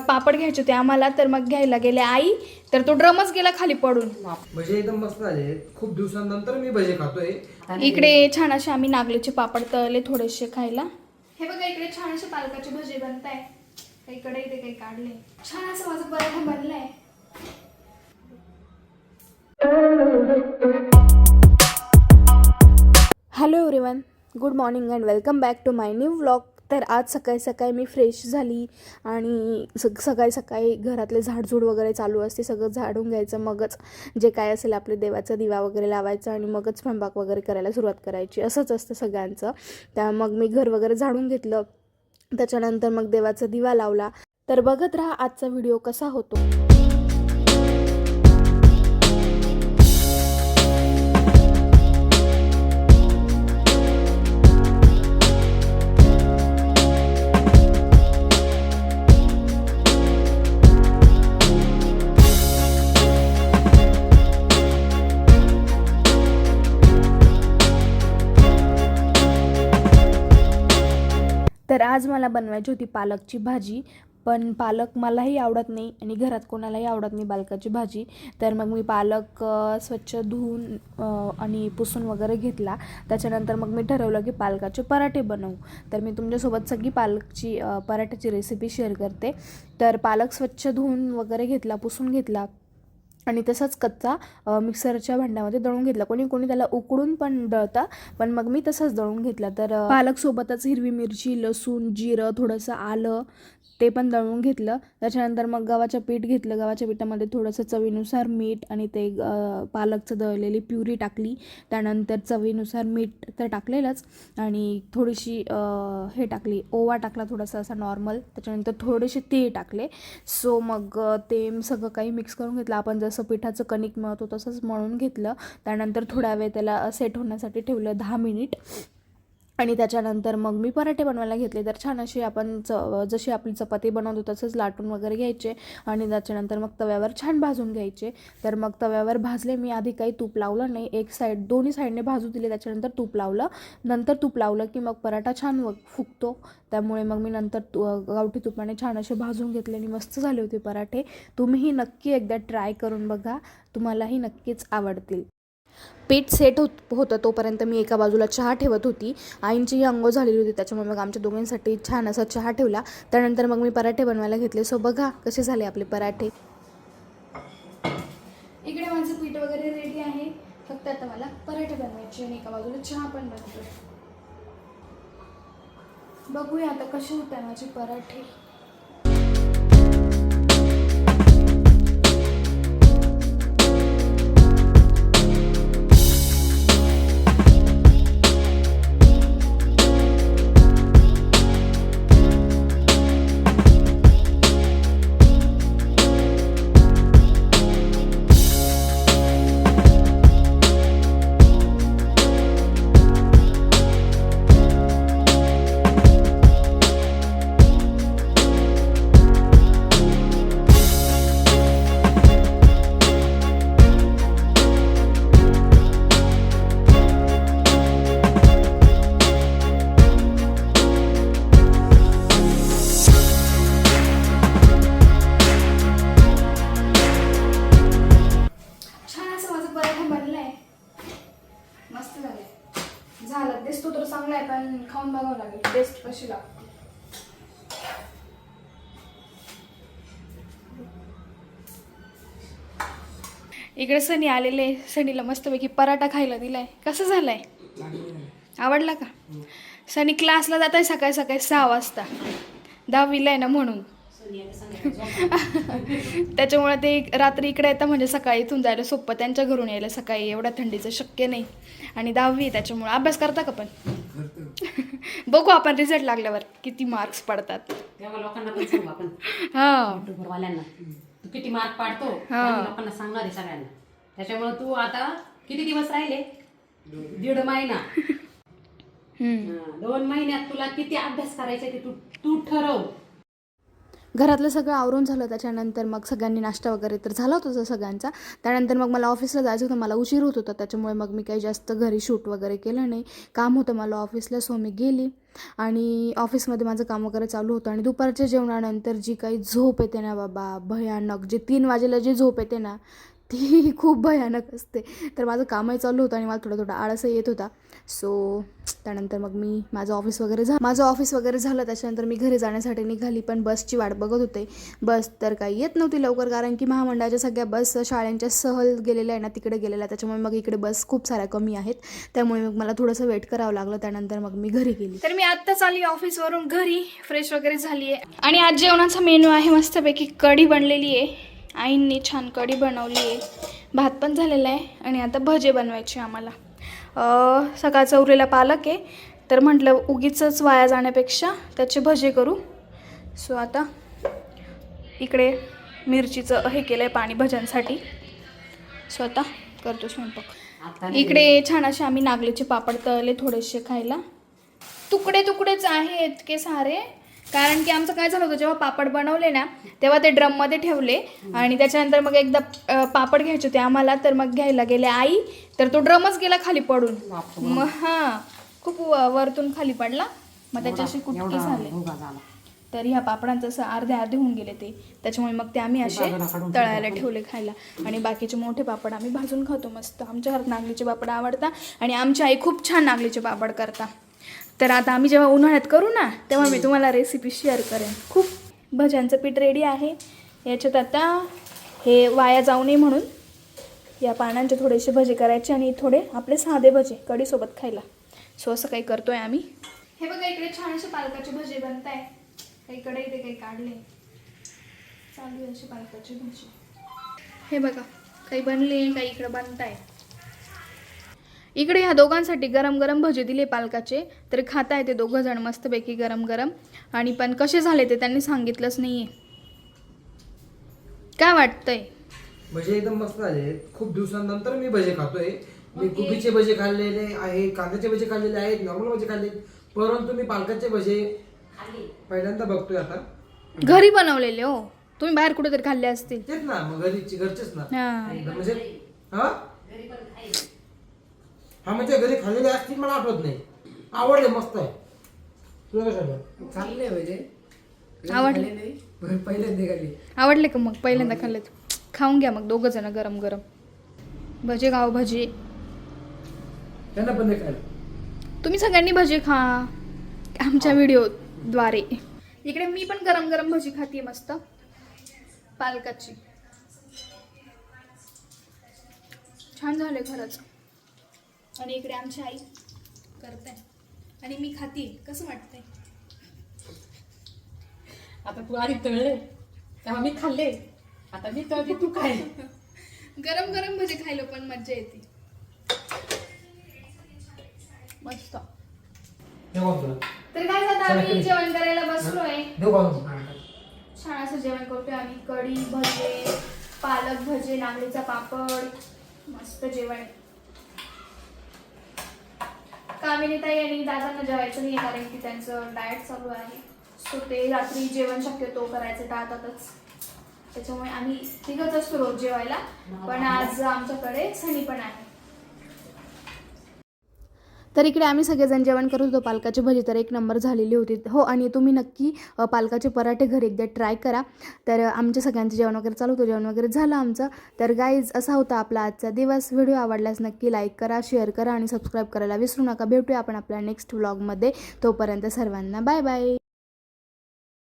पापड घ्यायचे होते आम्हाला तर मग घ्यायला गेले आई. तर तो ड्रमच गेला खाली पडून. भजे एकदम मस्त झाले. खूप दिवसांनंतर मी भजे खातोय. इकडे छान असे आम्ही नागलीचे पापड तळले थोडेसे खायला. हे बघा इकडे छान असे पालकाचे भजे बनत आहे काही कडे इथे काही काढले? छान असं माझं पराठा बनलाय. Hello everyone good morning and welcome back to my new vlog तर आज सकाळी सकाळी मी फ्रेश झाली आणि सग सकाळी सकाळी घरातले झाडझूड वगैरे चालू असते सगळं झाडून घ्यायचं मगच जे काय असेल आपले देवाचा दिवा वगैरे लावायचा आणि मगच स्वयंपाक वगैरे करायला सुरुवात करायची असंच असतं सगळ्यांचं. त्या मग मी घर वगैरे झाडून घेतलं त्याच्यानंतर मग देवाचा दिवा लावला. तर बघत राहा आजचा व्हिडिओ कसा होतो. तर आज मला बनवायची होती पालकची भाजी पण पालक मलाही आवडत नाही आणि घरात कोणालाही आवडत नाही पालकाची भाजी. तर मग मी पालक स्वच्छ धुवून आणि पुसून वगैरे घेतला. त्याच्यानंतर मग मी ठरवलं की पालकाचे पराठे बनवू. तर मी तुमच्यासोबत सगळी पालकची पराठ्याची रेसिपी शेअर करते. तर पालक स्वच्छ धुवून वगैरे घेतला पुसून घेतला. आणि तसाच कच्चा मिक्सरच्या भांड्यामध्ये दळून घेतला. कोणी कोणी त्याला उकडून पण दळता पण मग मी तसंच दळून घेतला. तर पालकसोबतच हिरवी मिरची लसूण जिरं थोडंसं आलं ते पण दळून घेतलं. त्याच्यानंतर मग गव्हाचं पीठ घेतलं. गव्हाच्या पिठामध्ये थोडंसं चवीनुसार मीठ आणि ते पालकचं दळलेली प्युरी टाकली. त्यानंतर चवीनुसार मीठ तर टाकलेलंच आणि थोडीशी हे टाकली. ओवा टाकला थोडासा असा नॉर्मल. त्याच्यानंतर थोडेसे ते टाकले. सो मग ते सगळं काही मिक्स करून घेतलं. आपण जसं पिठाचं कणिक मळतो तसंच मळून घेतलं. त्यानंतर थोडा वेळ त्याला सेट होण्यासाठी ठेवलं दहा मिनिट आणि त्याच्यानंतर मग मी पराठे बनवायला घेतले. तर छान अशी आपण च जशी आपली चपाती बनवतो तसंच लाटून वगैरे घ्यायचे आणि त्याच्यानंतर मग तव्यावर छान भाजून घ्यायचे. तर मग तव्यावर भाजले मी आधी काही तूप लावलं नाही. एक साईड दोन्ही साईडने भाजू दिले त्याच्यानंतर तूप लावलं. नंतर तूप लावलं की मग पराठा छान व फुगतो. त्यामुळे मग मी नंतर तू गावठी तुपाने छान असे भाजून घेतले आणि मस्त झाले होते पराठे. तुम्हीही नक्की एकदा ट्राय करून बघा. तुम्हालाही नक्कीच आवडतील. पीठ सेट होत होतं तोपर्यंत मी एका बाजूला चहा ठेवत होती. आईंचीही अंगो झालेली होती त्याच्यामुळे मग आमच्या दोघांसाठी छान असा चहा ठेवला. त्यानंतर मग मी पराठे बनवायला घेतले. सो बघा कसे झाले आपले पराठे. इकडे माझं पीठ वगैरे रेडी आहे. फक्त आता मला पराठे बनवायचे आणि एका बाजूला चहा पण बनतो बघूया आता कसे होत आहे माझे पराठे. बघावं लागेल. टेस्ट कशी लागते? इकडे सनी आलेले सनीला मस्तपैकी पराठा खायला दिलाय. कसं झालंय? आवडला का? सनी क्लासला जात आहे सकाळी सकाळी सहा वाजता. दहावीला आहे ना म्हणून. त्याच्यामुळे ते रात्री इकडे येतं म्हणजे सकाळी इथून जायला सोपं. त्यांच्या घरून यायला सकाळी एवढ्या थंडीचं शक्य नाही. आणि दहावी आहे त्याच्यामुळे. अभ्यास करता का पण? बघू आपण रिझल्ट लागल्यावर किती मार्क्स पडतात. तेव्हा लोकांना पण सांगू आपण. हा. तू किती मार्क पाडतो हा. आणि लोकांना सांगणार आहे सगळ्यांना. त्याच्यामुळे तू आता किती दिवस राहिले? दीड महिना. हम्म. हा, दोन महिन्यात तुला किती अभ्यास करायचा ते तू तू ठरव. घरातलं सगळं आवरून झालं त्याच्यानंतर मग सगळ्यांनी नाश्ता वगैरे तर झाला होता सगळ्यांचा. त्यानंतर मग मला ऑफिसला जायचं होतं मला उशीर होत होता त्याच्यामुळे मग मी काही जास्त घरी शूट वगैरे केलं नाही. काम होतं मला ऑफिसला सो मी गेली. आणि ऑफिसमध्ये माझं काम वगैरे चालू होतं आणि दुपारच्या जेवणानंतर जी काही झोप येते ना बाबा भयानक जे तीन वाजेला जी झोप येते ना ती खूप भयानक असते. तर माझं कामही चालू होतं आणि मला थोडा थोडा आळसही येत होता. सो त्यानंतर मग मी माझं ऑफिस वगैरे झालं माझं ऑफिस वगैरे झालं. त्याच्यानंतर मी घरी जाण्यासाठी निघाली पण बसची वाट बघत होते. बस तर काही येत नव्हती लवकर कारण की महामंडळाच्या सगळ्या बस शाळांच्या सहल गेलेल्या आहे ना तिकडे गेलेल्या. त्याच्यामुळे मग इकडे बस खूप साऱ्या कमी आहेत. त्यामुळे मग मला थोडंसं वेट करावं लागलं. त्यानंतर मग मी घरी गेली. तर मी आत्ताच आली ऑफिसवरून. घरी फ्रेश वगैरे झाली आहे आणि आज जेवणाचा मेनू आहे मस्तपैकी कढी बनलेली आहे आईंनी छान कढी बनवली आहे. भात पण झालेला आहे आणि आता भजे बनवायचे आम्हाला. सकाळचा उरलेला पालक आहे. तर म्हटलं उगीच वाया जाण्यापेक्षा त्याचे भजे करू. सो आता इकडे मिरचीचं हे केलं आहे पाणी भज्यांसाठी. सो आता करतो स्वयंपाक. इकडे छान असे आम्ही नागलीचे पापड तळले थोडेसे खायला. तुकडे तुकडेच आहेत इतके सारे. कारण की आमचं काय झालं होतं जेव्हा पापड बनवले ना तेव्हा ते ड्रममध्ये ठेवले आणि त्याच्यानंतर मग एकदा पापड घ्यायचे होते आम्हाला तर मग घ्यायला गेले आई तर तो ड्रमच गेला खाली पडून. मग हां खूप वरतून खाली पडला. मग त्याच्याशी कुटकी झाले? तर ह्या पापडांचं असं अर्धे अर्धे होऊन गेले ते. त्याच्यामुळे मग ते आम्ही असे तळायला ठेवले खायला. आणि बाकीचे मोठे पापड आम्ही भाजून खातो मस्त. आमच्या घरात नागलीचे पापड आवडतात आणि आमची आई खूप छान नागलीचे पापड करता. तर आता आम्ही जेव्हा उन्हाळ्यात करू ना तेव्हा मी तुम्हाला रेसिपी शेअर करेन. खूप भज्यांचं पीठ रेडी आहे. याच्यात आता हे वाया जाऊ नये म्हणून या पानांचे थोडेसे भजे करायचे आणि थोडे आपले साधे भजे कढीसोबत खायला. सो असं काही करतोय आम्ही. हे बघा इकडे छान असे पालकाचे भजे बनत आहे काही कडे इथे काही काढले. चालू आहे असे पालकाचे भजे. हे बघा काही बनले काही इकडे बनत आहे इकडे ह्या दोघांसाठी गरम गरम भजे दिले पालकाचे. तर खाता येते दोघं जण मस्तपैकी गरम गरम आणि पण कसे झाले ते त्यांनी सांगितलंच नाहीये. काय वाटतंय? भजे एकदम मस्त झाले. खूप दिवसांनंतर मी भजे खातोय. मी कोबीचे भजे खाल्लेले आहे कांद्याचे भजे खाल्लेले आहेत नॉर्मल भजे खाल्ले परंतु मी पालकाचे भजे पहिल्यांदा बघतोय आता. घरी बनवलेले हो. तुम्ही बाहेर कुठेतरी खाल्ले असतील. तेच ना मग घरीचे घरचेच ना. हा. म्हणजे हा? हा म्हणजे घरी खाल्लेले असतील मला आठवत नाही. आवडले मस्त आहे. तुला म्हणजे. आवडले. नाही. का मग? पहिल्यांदा खाल्लेत खाऊन घ्या मग दोघं जण गरम गरम. भजे गाव भजे. त्यांना पण नाही खायला. तुम्ही सगळ्यांनी भजी खा. आमच्या व्हिडिओद्वारे इकडे मी पण गरम गरम भजी खाते मस्त. पालकाची. छान झाले खरंच. आणि इकडे आमची आई करते आणि मी खाते कसं वाटतंय? आता तू आधी तळले तेव्हा मी खाल्ले. आता मी तळते तू काय गरम गरम भजी खायला पण मज्जा येते. मस्त. तर काय झालं आम्ही जेवण करायला बसलोय? छान असं जेवण करतोय आम्ही. कढी भजे पालक भजे नागलीचा पापड. मस्त जेवण. कामिनीताई आणि दादांना जेवायचं नाही कारण की त्यांचं डाएट चालू आहे. सो ते रात्री जेवण शक्यतो करायचं टाळतातच त्याच्यामुळे आम्ही तिघच असतो रोज जेवायला. पण आज आमच्याकडे सणी पण आहे. तर इकडे आम्ही सगळेजण जेवण करत होतो. पालकाची भजी तर एक नंबर झालेली होती. हो आणि तुम्ही नक्की पालकाचे पराठे घरी एकदा ट्राय करा. तर आमच्या सगळ्यांचं जेवण वगैरे चालू होतं. जेवण वगैरे झालं आमचं. तर गाईज असा होता आपला आजचा दिवस. व्हिडिओ आवडल्यास नक्की लाईक करा शेअर करा आणि सबस्क्राईब करायला विसरू नका. भेटूया आपण आपल्या नेक्स्ट व्लॉगमध्ये तोपर्यंत सर्वांना बाय बाय